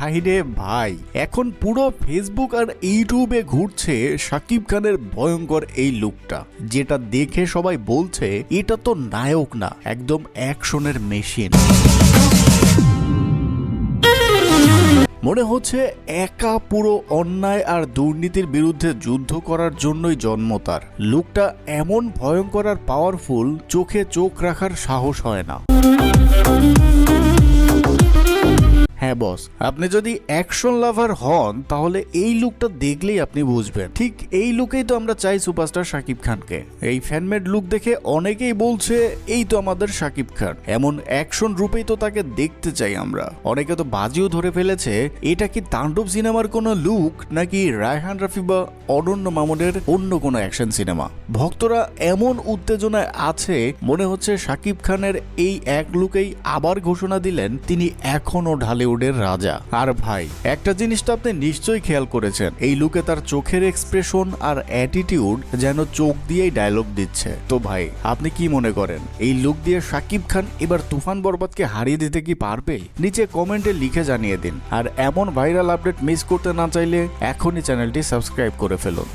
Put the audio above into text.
ভাই রে ভাই। এখন পুরো ফেসবুক আর ইউটিউবে ঘুরছে সাকিব খানের ভয়ঙ্কর এই লুকটা যেটা দেখে সবাই বলছে, এটা তো নায়ক না, একদম অ্যাকশনের মেশিন মনে হচ্ছে একা পুরো অন্যায় আর দুর্নীতির বিরুদ্ধে যুদ্ধ করার জন্যই জন্ম তার। লুকটা এমন ভয়ঙ্কর আর পাওয়ারফুল চোখে চোখ রাখার সাহস হয় না। হ্যাঁ বস আপনি যদি অ্যাকশন লাভার হন, তাহলে এই লুকটা দেখলেই আপনি বুঝবেন। ঠিক এই লুকেই তো আমরা চাই সুপারস্টার শাকিব খানকে। এই ফ্যানমেড লুক দেখে অনেকেই বলছে, এই তো আমাদের শাকিব খান। এমন অ্যাকশন রূপেই তো তাকে দেখতে চাই আমরা। অনেকে তো বাজিও ধরে ফেলেছে, এটা কি তাণ্ডব সিনেমার কোনো লুক নাকি রায়হান রাফি বা অনন্য মামুনের অন্য কোনো অ্যাকশন সিনেমা ভক্তরা এমন উত্তেজনায় আছে, মনে হচ্ছে শাকিব খানের এই এক লুকেই আবার ঘোষণা দিলেন, তিনি এখনও ঢালিউডের রাজা। আর ভাই, একটা জিনিস তো আপনি নিশ্চয়ই খেয়াল করেছেন। এই লুকে তার চোখের এক্সপ্রেশন আর অ্যাটিটিউড যেন চোখ দিয়েই ডায়লগ দিচ্ছে। তো ভাই, আপনি কি মনে করেন, এই লুক দিয়ে শাকিব খান এবার তুফান বরবাদকে হারিয়ে দিতে কি পারবে? নিচে কমেন্টে লিখে জানিয়ে দিন। আর এমন ভাইরাল আপডেট মিস করতে না চাইলে এখনই চ্যানেলটি সাবস্ক্রাইব করে ফেলুন।